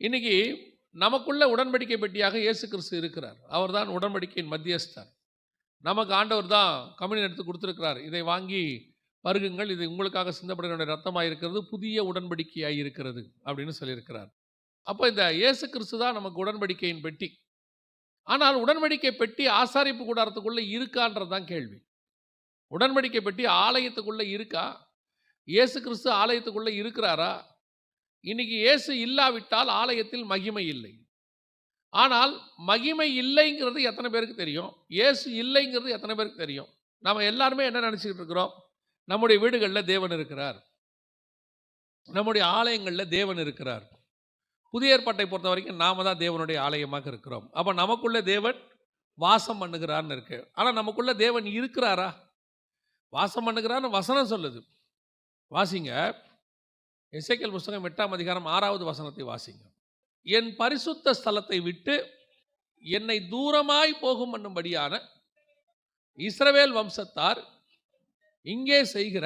இன்னைக்கு நமக்குள்ள உடன்படிக்கை பெட்டியாக இயேசு கிறிஸ்து இருக்கிறார். அவர்தான் உடன்படிக்கையின் மத்தியஸ்தர். நமக்கு ஆண்டவர் தான் கம்யூனியன் எடுத்து கொடுத்துருக்கிறார். இதை வாங்கி பருகுங்கள் இது உங்களுக்காக சிந்தப்படுகிற ரத்தமாக இருக்கிறது புதிய உடன்படிக்கையாக இருக்கிறது அப்படின்னு சொல்லியிருக்கிறார். அப்போ இந்த இயேசு கிறிஸ்து தான் நமக்கு உடன்படிக்கையின் பெட்டி. ஆனால் உடன்படிக்கை பெட்டி ஆசாரிப்பு கூடாரத்துக்குள்ளே இருக்கான்றது தான் கேள்வி. உடன்படிக்கை பெட்டி ஆலயத்துக்குள்ளே இருக்கா? இயேசு கிறிஸ்து ஆலயத்துக்குள்ளே இருக்கிறாரா? இன்னைக்கு இயேசு இல்லாவிட்டால் ஆலயத்தில் மகிமை இல்லை. ஆனால் மகிமை இல்லைங்கிறது எத்தனை பேருக்கு தெரியும்? இயேசு இல்லைங்கிறது எத்தனை பேருக்கு தெரியும்? நம்ம எல்லாருமே என்ன நினச்சிக்கிட்டு இருக்கிறோம்? நம்முடைய வீடுகளில் தேவன் இருக்கிறார். நம்முடைய ஆலயங்களில் தேவன் இருக்கிறார். புதிய ஏற்பாட்டை பொறுத்த வரைக்கும் நாம தான் தேவனுடைய ஆலயமாக இருக்கிறோம். அப்போ நமக்குள்ளே தேவன் வாசம் பண்ணுகிறான்னு இருக்கு. ஆனால் நமக்குள்ளே தேவன் இருக்கிறாரா? வாசம் பண்ணுகிறான்னு வசனம் சொல்லுது. வாசிங்க. இசைக்கல் புஸ்தகம் எட்டாம் அதிகாரம் ஆறாவது வசனத்தை வாசிங்க. என் பரிசுத்த ஸ்தலத்தை விட்டு என்னை தூரமாய் போகும் என்னும்படியான இஸ்ரவேல் வம்சத்தார் இங்கே செய்கிற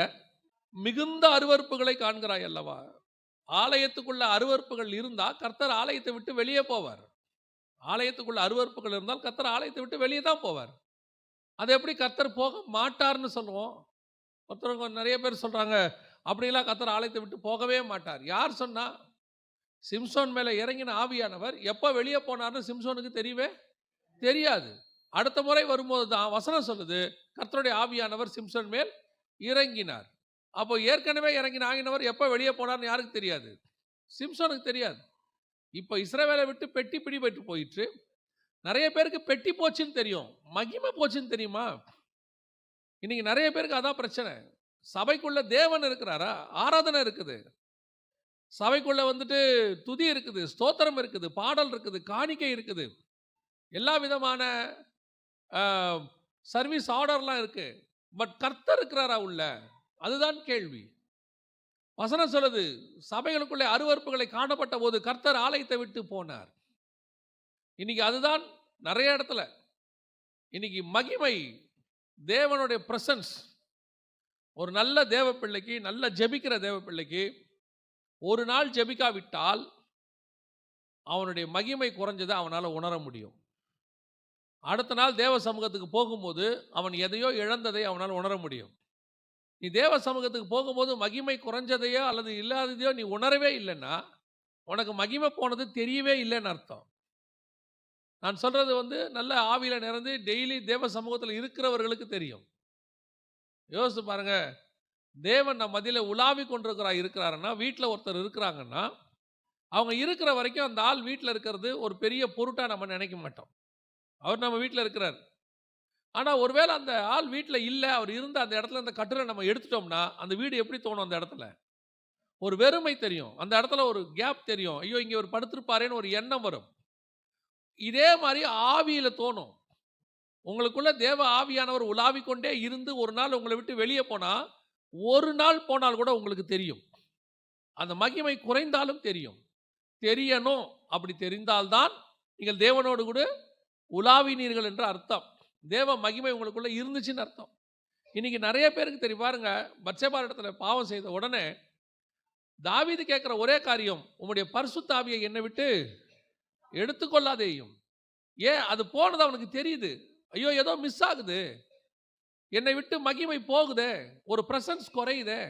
மிகுந்த அருவருப்புகளை காண்கிறாய் அல்லவா? ஆலயத்துக்குள்ள அருவருப்புகள் இருந்தால் கர்த்தர் ஆலயத்தை விட்டு வெளியே போவார். ஆலயத்துக்குள்ள அருவறுப்புகள் இருந்தால் கர்த்தர் ஆலயத்தை விட்டு வெளியே தான் போவார். அது எப்படி கர்த்தர் போக மாட்டார்னு சொல்லுவோம்? ஒருத்தவங்க நிறைய பேர் சொல்கிறாங்க அப்படிலாம் கத்தர் ஆலயத்தை விட்டு போகவே மாட்டார். யார் சொன்னா சிம்சோன் மேலே இறங்கின ஆவியானவர் எப்போ வெளியே போனார்னு சிம்சோனுக்கு தெரியவே தெரியாது. அடுத்த முறை வரும்போது தான் வசனம் சொல்லுது கர்த்தருடைய ஆவியானவர் சிம்சோன் மேல் இறங்கினார். அப்போ ஏற்கனவே இறங்கின ஆகினவர் எப்போ வெளியே போனார்னு யாருக்கு தெரியாது? சிம்சோனுக்கு தெரியாது. இப்போ இஸ்ரேவேலை விட்டு பெட்டி பிடிபட்டு போயிட்டு நிறைய பேருக்கு பெட்டி போச்சுன்னு தெரியும். மகிமை போச்சுன்னு தெரியுமா? இன்னைக்கு நிறைய பேருக்கு அதான் பிரச்சனை. சபைக்குள்ள தேவன் இருக்கிறாரா? ஆராதனை இருக்குது. சபைக்குள்ள வந்துட்டு துதி இருக்குது ஸ்தோத்திரம் இருக்குது பாடல் இருக்குது காணிக்கை இருக்குது. எல்லா விதமான சர்வீஸ் ஆர்டர்லாம் இருக்கு. பட் கர்த்தர் இருக்கிறாரா உள்ள? அதுதான் கேள்வி. வசனம் சொல்லுது சபைகளுக்குள்ளே அருவறுப்புகளை காணப்பட்ட போது கர்த்தர் ஆலயத்தை விட்டு போனார். இன்னைக்கு அதுதான் நிறைய இடத்துல. இன்னைக்கு மகிமை தேவனுடைய பிரசன்ஸ் ஒரு நல்ல தேவ பிள்ளைக்கு நல்ல ஜெபிக்கிற தேவ பிள்ளைக்கு ஒரு நாள் ஜெபிக்காவிட்டால் அவனுடைய மகிமை குறைஞ்சதை அவனால் உணர முடியும். அடுத்த நாள் தேவ சமூகத்துக்கு போகும்போது அவன் எதையோ இழந்ததை அவனால் உணர முடியும். நீ தேவ சமூகத்துக்கு போகும்போது மகிமை குறைஞ்சதையோ அல்லது இல்லாததையோ நீ உணரவே இல்லைன்னா உனக்கு மகிமை போனது தெரியவே இல்லைன்னு அர்த்தம். நான் சொல்கிறது வந்து நல்ல ஆவியில் நிறந்து டெய்லி தேவ சமூகத்தில் இருக்கிறவர்களுக்கு தெரியும். யோசிச்சு பாருங்க. தேவன் நம்ம மதியில் உலாவி கொண்டிருக்கிறா இருக்கிறாருன்னா வீட்டில் ஒருத்தர் இருக்கிறாங்கன்னா அவங்க இருக்கிற வரைக்கும் அந்த ஆள் வீட்டில் இருக்கிறது ஒரு பெரிய பொருட்டாக நம்ம நினைக்க மாட்டோம். அவர் நம்ம வீட்டில் இருக்கிறார். ஆனால் ஒருவேளை அந்த ஆள் வீட்டில் இல்லை அவர் இருந்த அந்த இடத்துல அந்த கட்டுரை நம்ம எடுத்துட்டோம்னா அந்த வீடு எப்படி தோணும் அந்த இடத்துல? ஒரு வெறுமை தெரியும். அந்த இடத்துல ஒரு கேப் தெரியும். ஐயோ இங்கே ஒரு படுத்திருப்பாரேன்னு ஒரு எண்ணம் வரும். இதே மாதிரி ஆவியில் தோணும். உங்களுக்குள்ள தேவ ஆவியானவர் உலாவிக் கொண்டே இருந்து ஒரு நாள் உங்களை விட்டு வெளியே போனால் ஒரு நாள் போனால் கூட உங்களுக்கு தெரியும். அந்த மகிமை குறைந்தாலும் தெரியும். தெரியணும். அப்படி தெரிந்தால்தான் நீங்கள் தேவனோடு கூட உலாவினீர்கள் என்ற அர்த்தம். தேவ மகிமை உங்களுக்குள்ள இருந்துச்சுன்னு அர்த்தம். இன்னைக்கு நிறைய பேருக்கு தெரியும். பாருங்க பட்சபார் இடத்துல பாவம் செய்த உடனே தாவிது கேட்குற ஒரே காரியம் உம்முடைய பரிசுத்தாவியை என்னை விட்டு எடுத்துக்கொள்ளாதேயும். ஏன்? அது போனது அவனுக்கு தெரியுது. ஐயோ ஏதோ மிஸ் ஆகுது. என்னை விட்டு மகிமை போகுதே. ஒரு பிரசன்ஸ் குறையுதே.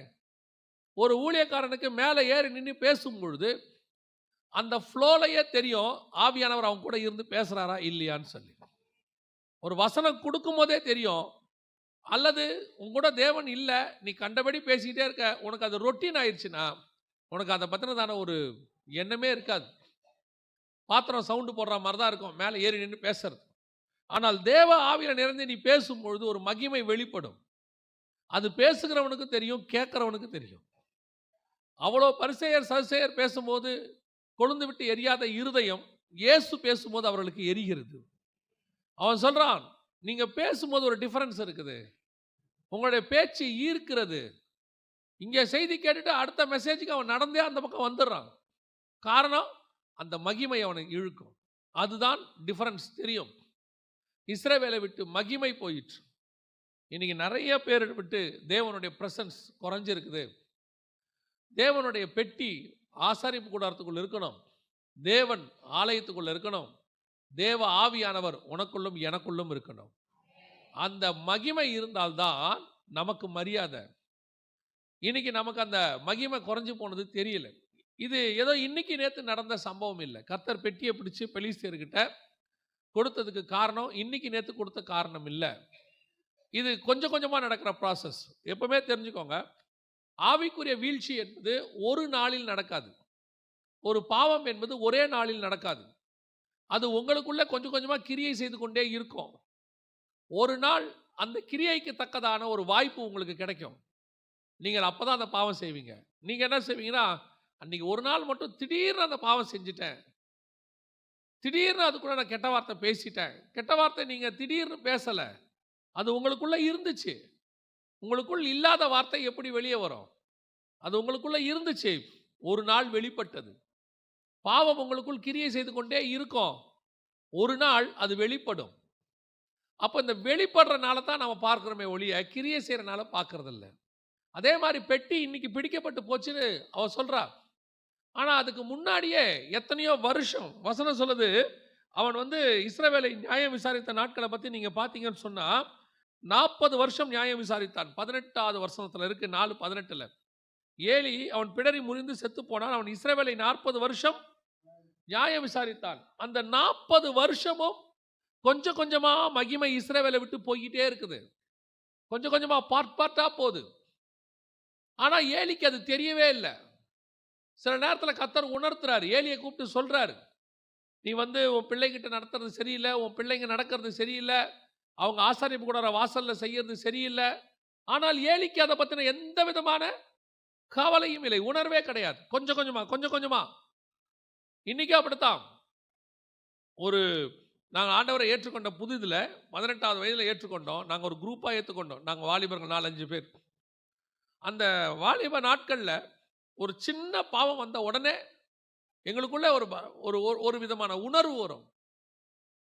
ஒரு ஊழியக்காரனுக்கு மேலே ஏறி நின்று பேசும் பொழுது அந்த ஃப்ளோலையே தெரியும் ஆவியானவர் அவங்க கூட இருந்து பேசுகிறாரா இல்லையான்னு சொல்லி. ஒரு வசனம் கொடுக்கும் போதே தெரியும். அல்லது உங்க கூட தேவன் இல்லை நீ கண்டபடி பேசிக்கிட்டே இருக்க உனக்கு அது ரொட்டீன் ஆயிடுச்சுன்னா உனக்கு அதை பற்றினதான ஒரு எண்ணமே இருக்காது. பாத்திரம் சவுண்டு போடுற மாதிரி தான் இருக்கும். மேலே ஏறி நின்று பேசுறது. ஆனால் தேவ ஆவியில் நிறைந்து நீ பேசும்பொழுது ஒரு மகிமை வெளிப்படும். அது பேசுகிறவனுக்கு தெரியும் கேட்குறவனுக்கு தெரியும். அவ்வளோ பரிசெயர் சரிசெயர் பேசும்போது கொழுந்து விட்டு எரியாத இருதயம் இயேசு பேசும்போது அவர்களுக்கு எரிகிறது. அவன் சொல்கிறான் நீங்கள் பேசும்போது ஒரு டிஃபரன்ஸ் இருக்குது. உங்களுடைய பேச்சு ஈர்க்கிறது. இங்கே செய்தி கேட்டுட்டு அடுத்த மெசேஜுக்கு அவன் நடந்தே அந்த பக்கம் வந்துடுறான். காரணம் அந்த மகிமை அவனை இழுக்கும். அதுதான் டிஃபரன்ஸ் தெரியும். இஸ்ரவேலை விட்டு மகிமை போயிற்று. இன்றைக்கி நிறைய பேர் விட்டு தேவனுடைய பிரசன்ஸ் குறைஞ்சிருக்குது. தேவனுடைய பெட்டி ஆசாரிப்பு கூடாரத்துக்குள்ள இருக்கணும். தேவன் ஆலயத்துக்குள்ள இருக்கணும். தேவ ஆவியானவர் உனக்குள்ளும் எனக்குள்ளும் இருக்கணும். அந்த மகிமை இருந்தால்தான் நமக்கு மரியாதை. இன்னைக்கு நமக்கு அந்த மகிமை குறைஞ்சி போனது தெரியல. இது ஏதோ இன்னைக்கு நேற்று நடந்த சம்பவம் இல்லை. கர்த்தர் பெட்டியை பிடிச்சு பெலிஸ்தியர்கிட்ட கொடுத்ததுக்கு காரணம் இன்னைக்கு நேற்று கொடுத்த காரணம் இல்லை. இது கொஞ்சம் கொஞ்சமாக நடக்கிற ப்ராசஸ் எப்பவுமே தெரிஞ்சுக்கோங்க ஆவிக்குரிய வீழ்ச்சி என்பது ஒரு நாளில் நடக்காது. ஒரு பாவம் என்பது ஒரே நாளில் நடக்காது. அது உங்களுக்குள்ளே கொஞ்சம் கொஞ்சமாக கிரியை செய்து கொண்டே இருக்கும். ஒரு நாள் அந்த கிரியைக்கு தக்கதான ஒரு வாய்ப்பு உங்களுக்கு கிடைக்கும். நீங்கள் அப்போ தான் அந்த பாவம் செய்வீங்க. நீங்கள் என்ன செய்வீங்கன்னா அன்றைக்கி ஒரு நாள் மட்டும் திடீர்னு அந்த பாவம் செஞ்சுட்டேன். திடீர்னு அதுக்குள்ள நான் கெட்ட வார்த்தை பேசிட்டேன். கெட்ட வார்த்தை நீங்கள் திடீர்னு பேசலை. அது உங்களுக்குள்ளே இருந்துச்சு. உங்களுக்குள் இல்லாத வார்த்தை எப்படி வெளியே வரும்? அது உங்களுக்குள்ளே இருந்துச்சு. ஒரு நாள் வெளிப்பட்டது. பாவம் உங்களுக்குள் கிரியை செய்து கொண்டே இருக்கும். ஒரு நாள் அது வெளிப்படும். அப்போ இந்த வெளிப்படுறனால தான் நம்ம பார்க்குறோமே ஒழிய கிரியை செய்கிறனால பார்க்கறதில்ல. அதே மாதிரி பெட்டி இன்னைக்கு பிடிக்கப்பட்டு போச்சுன்னு அவ சொல்கிறா ஆனால் அதுக்கு முன்னாடியே எத்தனையோ வருஷம் வசனம் சொல்லுது அவன் வந்து இஸ்ரவேலை நியாயம் விசாரித்த நாட்களை பற்றி நீங்கள் பார்த்தீங்கன்னு சொன்னால் நாற்பது வருஷம் நியாயம் விசாரித்தான். பதினெட்டாவது வருஷத்தில் இருக்குது நாலு பதினெட்டில். ஏலி அவன் பிடரி முறிந்து செத்து போனான். அவன் இஸ்ரேவேலை நாற்பது வருஷம் நியாயம் விசாரித்தான். அந்த நாற்பது வருஷமும் கொஞ்சம் கொஞ்சமாக மகிமை இஸ்ரேவேலை விட்டு போய்கிட்டே இருக்குது. கொஞ்சம் கொஞ்சமாக பார்ட் பார்ட்டாக போகுது. ஆனால் ஏலிக்கு அது தெரியவே இல்லை. சில நேரத்தில் கத்தர் உணர்த்துறாரு. ஏலியை கூப்பிட்டு சொல்கிறாரு நீ வந்து உன் பிள்ளைகிட்ட நடத்துறது சரியில்லை உன் பிள்ளைங்க நடக்கிறது சரியில்லை அவங்க ஆசாரிப்பு கூடார வாசலில் செய்யறது சரியில்லை. ஆனால் ஏலிக்கு அதை பற்றின எந்த விதமான கவலையும் இல்லை உணர்வே கிடையாது. கொஞ்சம் கொஞ்சமாக கொஞ்சம் கொஞ்சமாக இன்னைக்கு அப்படித்தான். ஒரு நாங்கள் ஆண்டவரை ஏற்றுக்கொண்ட புதுதில் பதினெட்டாவது வயதில் ஏற்றுக்கொண்டோம். நாங்கள் ஒரு குரூப்பாக ஏற்றுக்கொண்டோம் நாங்கள் வாலிபர்கள் நாலஞ்சு பேர். அந்த வாலிப நாட்களில் ஒரு சின்ன பாவம் வந்த உடனே எங்களுக்குள்ள ஒரு ஒரு ஒரு- ஒரு விதமான உணர்வு வரும்.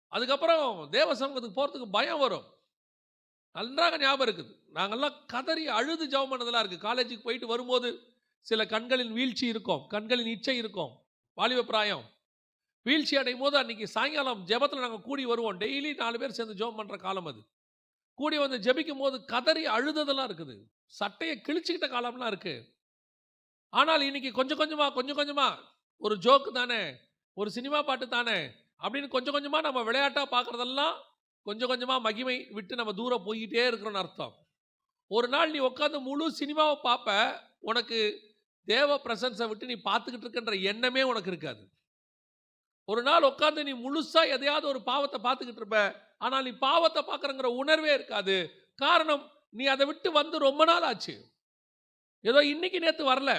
அதுக்கப்புறம் தேவ சமூகத்துக்கு போகிறதுக்கு பயம் வரும். நன்றாக ஞாபகம் இருக்குது. நாங்கெல்லாம் கதறி அழுது ஜெபம் பண்ணதெல்லாம் இருக்குது. காலேஜுக்கு போயிட்டு வரும்போது சில கண்களின் வீழ்ச்சி இருக்கும். கண்களின் இச்சை இருக்கும். வாலிப பிராயம். வீழ்ச்சி அடையும் போது அன்றைக்கி சாயங்காலம் ஜெபத்தில் நாங்கள் கூடி வருவோம். டெய்லி நாலு பேர் சேர்ந்து ஜெபம் பண்ணுற காலம் அது. கூடி வந்து ஜெபிக்கும் போது கதறி அழுததெல்லாம் இருக்குது. சட்டையை கிழிச்சிக்கிட்ட காலம்லாம் இருக்குது ஆனால் இன்னைக்கு கொஞ்சம் கொஞ்சமாக கொஞ்சம் கொஞ்சமாக ஒரு ஜோக்கு தானே ஒரு சினிமா பாட்டு தானே அப்படின்னு கொஞ்சம் கொஞ்சமாக நம்ம விளையாட்டாக பார்க்குறதெல்லாம் கொஞ்சம் கொஞ்சமாக மகிமை விட்டு நம்ம தூரம் போய்கிட்டே இருக்கிறோம்னு அர்த்தம். ஒரு நாள் நீ உட்காந்து முழு சினிமாவை பார்ப்ப உனக்கு தேவ பிரசன்ஸை விட்டு நீ பார்த்துக்கிட்டு இருக்கின்ற எண்ணமே உனக்கு இருக்காது. ஒரு நாள் உட்காந்து நீ முழுசாக எதையாவது ஒரு பாவத்தை பார்த்துக்கிட்டு இருப்ப ஆனால் நீ பாவத்தை பார்க்குறங்கிற உணர்வே இருக்காது. காரணம் நீ அதை விட்டு வந்து ரொம்ப நாள் ஆச்சு. ஏதோ இன்னைக்கு நேற்று வரல.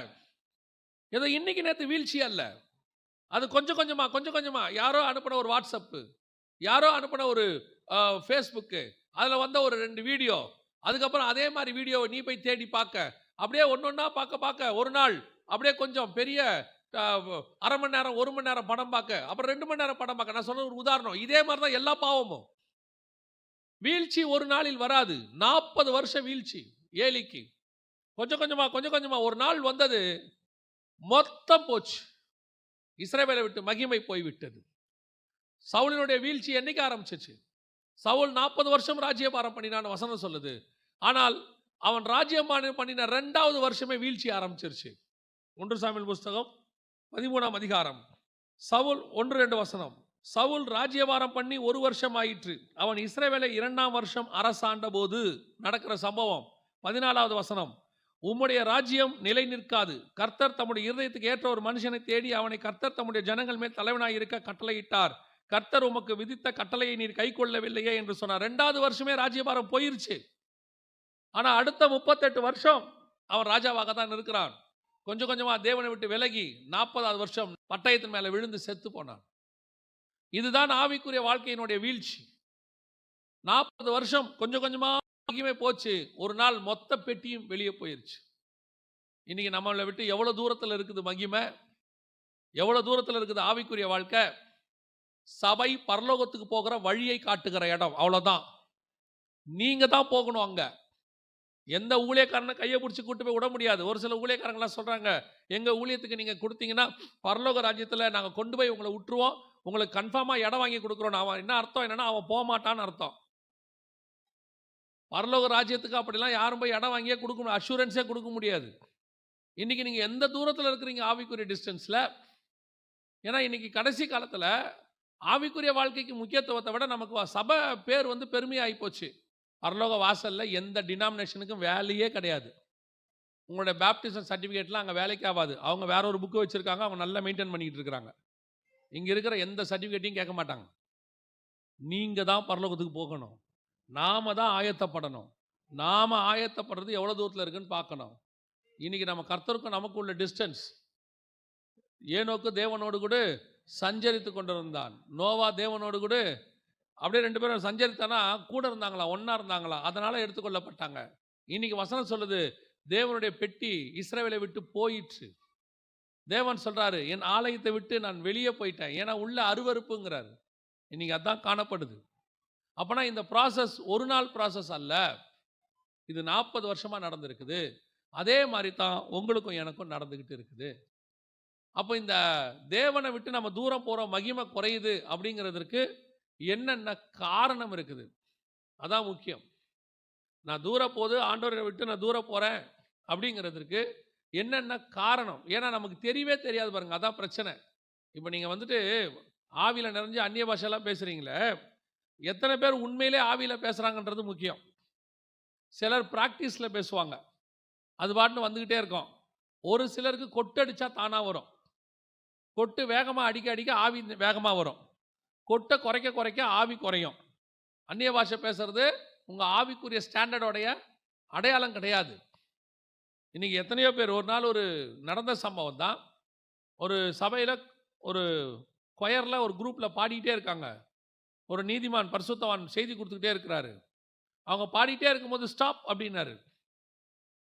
ஏதோ இன்னைக்கு நேற்று வீழ்ச்சி அல்ல. அது கொஞ்சம் கொஞ்சமாக கொஞ்சம் கொஞ்சமாக யாரோ அனுப்பின ஒரு வாட்ஸ்அப்பு யாரோ அனுப்பின ஒரு ஃபேஸ்புக்கு அதில் வந்த ஒரு ரெண்டு வீடியோ. அதுக்கப்புறம் அதே மாதிரி வீடியோவை நீ போய் தேடி பார்க்க அப்படியே ஒன்று ஒன்றா பார்க்க பார்க்க ஒரு நாள் அப்படியே கொஞ்சம் பெரிய அரை மணி நேரம் ஒரு மணி நேரம் படம் பார்க்க அப்புறம் ரெண்டு மணி நேரம் படம் பார்க்க நான் சொன்ன ஒரு உதாரணம். இதே மாதிரி தான் எல்லா பாவமும். வீழ்ச்சி ஒரு நாளில் வராது. நாற்பது வருஷம் வீழ்ச்சி. ஏலிக்கு கொஞ்சம் கொஞ்சமாக கொஞ்சம் கொஞ்சமாக ஒரு நாள் வந்தது. மொத்தம் போச்சு. இஸ்ரேவேலை விட்டு மகிமை போய்விட்டது. சவுலினுடைய வீழ்ச்சி என்னைக்கு ஆரம்பிச்சிச்சு? சவுல் நாற்பது வருஷம் ராஜ்யபாரம் பண்ணினான்னு வசனம் சொல்லுது. ஆனால் அவன் ராஜ்யபாரம் பண்ணின ரெண்டாவது வருஷமே வீழ்ச்சி ஆரம்பிச்சிருச்சு. ஒன்று சாமியல் புஸ்தகம் பதிமூணாம் அதிகாரம். சவுல் ஒன்று ரெண்டு வசனம். சவுல் ராஜ்யபாரம் பண்ணி ஒரு வருஷம் ஆயிற்று. அவன் இஸ்ரேவேலை இரண்டாம் வருஷம் அரசாண்ட போது நடக்கிற சம்பவம். பதினாலாவது வசனம். உம்முடைய ராஜ்யம் நிலை நிற்காது. கர்த்தர் தம்முடைய இருதயத்துக்கு ஏற்ற ஒரு மனுஷனை தேடி அவனை கர்த்தர் தம்முடைய ஜனங்கள் மேல் தலைவனாய் இருக்க கட்டளையிட்டார். கர்த்தர் உமக்கு விதித்த கட்டளையை நீர் கை கொள்ளவில்லையே என்று சொன்னார். ரெண்டாவது வருஷமே ராஜ்யபாரம் போயிருச்சு. ஆனா அடுத்த முப்பத்தெட்டு வருஷம் அவன் ராஜாவாக தான் இருக்கிறான். கொஞ்சம் கொஞ்சமா தேவனை விட்டு விலகி நாற்பதாவது வருஷம் பட்டயத்தின் மேல விழுந்து செத்து போனான் இதுதான் ஆவிக்குரிய வாழ்க்கையினுடைய வீழ்ச்சி. நாற்பது வருஷம் கொஞ்சம் கொஞ்சமா போச்சு. ஒரு நாள் மொத்த பெட்டியும் வெளியே போயிருச்சு. இன்னைக்கு நம்மளை விட்டு எவ்வளோ தூரத்தில் இருக்குது மகிமை? எவ்வளோ தூரத்தில் இருக்குது ஆவிக்குரிய வாழ்க்கை? சபை பரலோகத்துக்கு போகிற வழியை காட்டுகிற இடம். அவ்வளோதான் நீங்கள் தான் போகணும் அங்கே. எந்த ஊழியக்காரனை கையை பிடிச்சி கூட்டு போய் விட முடியாது. ஒரு சில ஊழியக்காரங்களாம் சொல்கிறாங்க எங்கள் ஊழியத்துக்கு நீங்கள் கொடுத்தீங்கன்னா பரலோக ராஜ்யத்தில் நாங்கள் கொண்டு போய் உங்களை விட்டுருவோம் உங்களுக்கு கன்ஃபார்மாக இடம் வாங்கி கொடுக்குறோம். அவன் என்ன அர்த்தம்? என்னென்னா அவன் போக மாட்டான்னு அர்த்தம். பரலோக ராஜ்யத்துக்கு அப்படிலாம் யாரும் போய் இடம் வாங்கியே கொடுக்க முடியாது. அஷூரன்ஸே கொடுக்க முடியாது. இன்றைக்கி நீங்கள் எந்த தூரத்தில் இருக்கிறீங்க ஆவிக்குரிய டிஸ்டன்ஸில் ஏன்னா இன்றைக்கி கடைசி காலத்தில் ஆவிக்குரிய வாழ்க்கைக்கு முக்கியத்துவத்தை விட நமக்கு சபை பேர் வந்து பெருமையாகி போச்சு. பரலோக வாசலில் எந்த டினாமினேஷனுக்கும் வேலையே கிடையாது. உங்களுடைய பேப்டிசம் சர்டிஃபிகேட்லாம் அங்கே வேலைக்கு ஆகாது. அவங்க வேற ஒரு புக்கு வச்சுருக்காங்க. அவங்க நல்லா மெயின்டைன் பண்ணிக்கிட்டு இருக்கிறாங்க இங்கே இருக்கிற எந்த சர்டிஃபிகேட்டையும் கேட்க மாட்டாங்க. நீங்கள் தான் பரலோகத்துக்கு போகணும். நாம தான் ஆயத்தப்படணும். நாம் ஆயத்தப்படுறது எவ்வளோ தூரத்தில் இருக்குன்னு பார்க்கணும். இன்னைக்கு நம்ம கர்த்தருக்கும் நமக்கு உள்ள டிஸ்டன்ஸ் ஏனோக்கு தேவனோடு கூட சஞ்சரித்து கொண்டிருந்தான். நோவா தேவனோடு கூட அப்படியே ரெண்டு பேரும் சஞ்சரித்தானா கூட இருந்தாங்களா ஒன்றா இருந்தாங்களா அதனால் எடுத்துக்கொள்ளப்பட்டாங்க. இன்னைக்கு வசனம் சொல்லுது தேவனுடைய பெட்டி இஸ்ரவேலை விட்டு போயிற்று. தேவன் சொல்கிறாரு என் ஆலயத்தை விட்டு நான் வெளியே போயிட்டேன். ஏன்னா உள்ள அருவருப்புங்கிறாரு. இன்னைக்கு அதான் காணப்படுது. அப்போனா இந்த ப்ராசஸ் ஒரு நாள் ப்ராசஸ் அல்ல. இது நாற்பது வருஷமாக நடந்திருக்குது. அதே மாதிரி தான் உங்களுக்கும் எனக்கும் நடந்துக்கிட்டு இருக்குது. அப்போ இந்த தேவனை விட்டு நம்ம தூரம் போகிறோம் மகிமை குறையுது அப்படிங்கிறதுக்கு என்னென்ன காரணம் இருக்குது? அதான் முக்கியம். நான் தூர போது ஆண்டோரை விட்டு நான் தூர போகிறேன் அப்படிங்கிறதுக்கு என்னென்ன காரணம்? ஏன்னா நமக்கு தெரியவே தெரியாது பாருங்க. அதான் பிரச்சனை. இப்போ நீங்கள் வந்துட்டு ஆவியில் நிறைஞ்சு அந்நிய பாஷைலாம் பேசுகிறீங்களே எத்தனை பேர் உண்மையிலே ஆவியில் பேசுகிறாங்கன்றது முக்கியம். சிலர் ப்ராக்டிஸில் பேசுவாங்க. அது பாட்டுன்னு வந்துக்கிட்டே இருக்கும். ஒரு சிலருக்கு கொட்டு அடித்தா தானாக வரும். கொட்டு வேகமாக அடிக்க அடிக்க ஆவி வேகமாக வரும். கொட்டை குறைக்க குறைக்க ஆவி குறையும். அந்நிய பாஷை பேசுறது உங்கள் ஆவிக்குரிய ஸ்டாண்டர்டோடைய அடையாளம் கிடையாது. இன்றைக்கி எத்தனையோ பேர் ஒரு நாள் ஒரு நடந்த சம்பவம் தான். ஒரு சபையில் ஒரு கொயரில் ஒரு குரூப்பில் பாடிக்கிட்டே இருக்காங்க. ஒரு நீதிமான் பரிசுத்தவான் செய்தி கொடுத்துக்கிட்டே இருக்கிறாரு. அவங்க பாடிட்டே இருக்கும்போது ஸ்டாப் அப்படின்னாரு.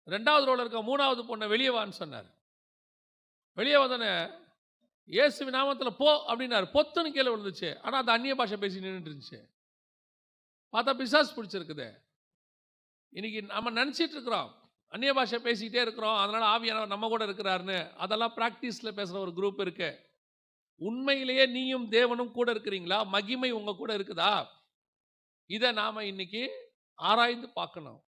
ரெண்டாவது ரோல இருக்க மூணாவது பொண்ணை வெளியே வான்னு சொன்னார். வெளியே வந்தோடனே இயேசு நாமத்தில் போ அப்படின்னாரு. பொத்துன்னு கீழே விழுந்துச்சு. ஆனால் அந்த அந்நிய பாஷை பேசி நின்றுட்டு இருந்துச்சு. பார்த்தா பிசாஸ் பிடிச்சிருக்குது. இன்னைக்கு நம்ம நினச்சிட்டு இருக்கிறோம். அந்நிய பாஷை பேசிக்கிட்டே இருக்கிறோம். அதனால் ஆவியானவர் நம்ம கூட இருக்கிறாருன்னு. அதெல்லாம் ப்ராக்டிஸில் பேசுகிற ஒரு குரூப் இருக்குது உண்மையிலேயே நீயும் தேவனும் கூட இருக்கிறீங்களா? மகிமை உங்க கூட இருக்குதா? இதை நாம இன்னைக்கு ஆராய்ந்து பார்க்கணும்.